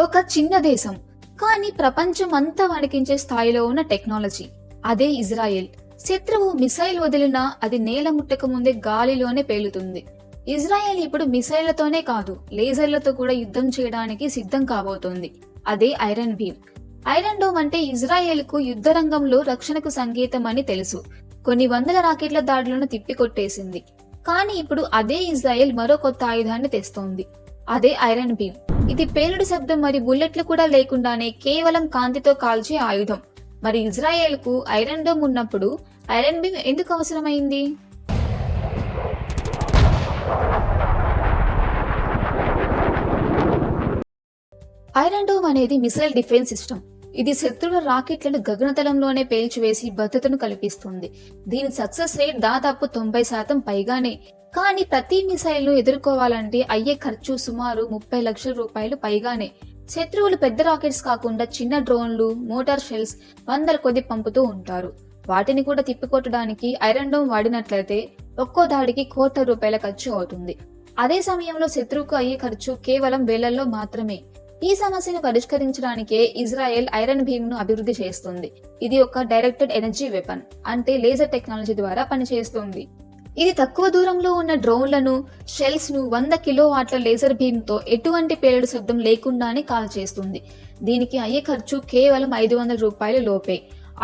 ఒక చిన్న దేశం కానీ ప్రపంచం అంతా వణికించే స్థాయిలో ఉన్న టెక్నాలజీ. అదే ఇజ్రాయెల్. శత్రువు మిసైల్ వదిలినా అది నేల ముట్టక ముందే గాలిలోనే పేలుతుంది. ఇజ్రాయెల్ ఇప్పుడు మిసైళ్ళతోనే కాదు లేజర్లతో కూడా యుద్ధం చేయడానికి సిద్ధం కాబోతోంది. అదే ఐరన్ భీమ్ ఐరన్ డోమ్ అంటే ఇజ్రాయెల్కు యుద్ధ రంగంలో రక్షణకు సంకేతం అని తెలుసు. కొన్ని వందల రాకెట్ల దాడులను తిప్పికొట్టేసింది. కానీ ఇప్పుడు అదే ఇజ్రాయెల్ మరో కొత్త ఆయుధాన్ని తెస్తోంది. అదే ఐరన్ బీమ్. ఇది పేలుడు శబ్దం మరి బుల్లెట్లు కూడా లేకుండానే కేవలం కాంతితో కాల్చే ఆయుధం. మరి ఇజ్రాయెల్కు ఐరన్ డోమ్ ఉన్నప్పుడు ఐరన్ బీమ్ ఎందుకు అవసరమైంది? ఐరన్ డోమ్ అనేది మిసైల్ డిఫెన్స్ సిస్టమ్ ఇది శత్రువుల రాకెట్లను గగనతలంలోనే పేల్చివేసి భద్రతను కల్పిస్తుంది. దీని సక్సెస్ రేట్ దాదాపు తొంభై శాతం పైగానే. కానీ ప్రతి మిసైల్ను ఎదుర్కోవాలంటే అయ్యే ఖర్చు సుమారు ముప్పై లక్షల రూపాయలు పైగానే. శత్రువులు పెద్ద రాకెట్స్ కాకుండా చిన్న డ్రోన్లు మోటార్ షెల్స్ వందల కొద్ది పంపుతూ ఉంటారు. వాటిని కూడా తిప్పికొట్టడానికి ఐరన్ డోమ్ వాడినట్లయితే ఒక్కో దాడికి కోట్ల రూపాయల ఖర్చు అవుతుంది. అదే సమయంలో శత్రువుకు అయ్యే ఖర్చు కేవలం వేలల్లో మాత్రమే. ఈ సమస్యను పరిష్కరించడానికే ఇజ్రాయెల్ ఐరన్ భీమ్ను అభివృద్ధి చేస్తుంది. ఇది ఒక డైరెక్టెడ్ ఎనర్జీ వెపన్ అంటే లేజర్ టెక్నాలజీ ద్వారా పనిచేస్తుంది. ఇది తక్కువ దూరంలో ఉన్న డ్రోన్లను షెల్స్ను వంద కిలోవాట్ల లేజర్ భీమ్తో ఎటువంటి పేలుడు శబ్దం లేకుండానే కాల్ చేస్తుంది. దీనికి అయ్యే ఖర్చు కేవలం ఐదు వందల రూపాయలు లోపే.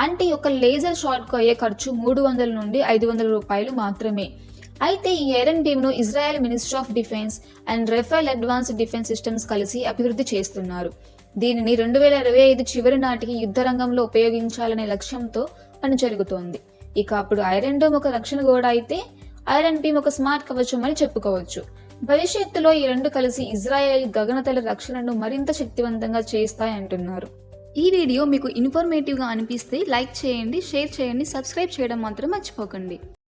అంటే ఒక లేజర్ షాట్కు అయ్యే ఖర్చు మూడు వందల నుండి ఐదు వందల రూపాయలు మాత్రమే. అయితే ఈ iron భీమ్ను Israel ministry of defence and Rafael advanced defence systems కలిసి అభివృద్ధి చేస్తున్నారు. దీనిని రెండు వేల ఇరవై ఐదు చివరి నాటికి యుద్ధ రంగంలో ఉపయోగించాలనే లక్ష్యంతో పని జరుగుతోంది ఇక అప్పుడు ఐరన్ డోమ్ ఒక రక్షణ గోడ అయితే ఐరన్ బీమ్ ఒక స్మార్ట్ కవచం అని చెప్పుకోవచ్చు. భవిష్యత్తులో ఈ రెండు కలిసి ఇజ్రాయెల్ గగనతల రక్షణను మరింత శక్తివంతంగా చేస్తాయంటున్నారు ఈ వీడియో మీకు ఇన్ఫర్మేటివ్గా అనిపిస్తే లైక్ చేయండి షేర్ చేయండి సబ్స్క్రైబ్ చేయడం మాత్రం మర్చిపోకండి.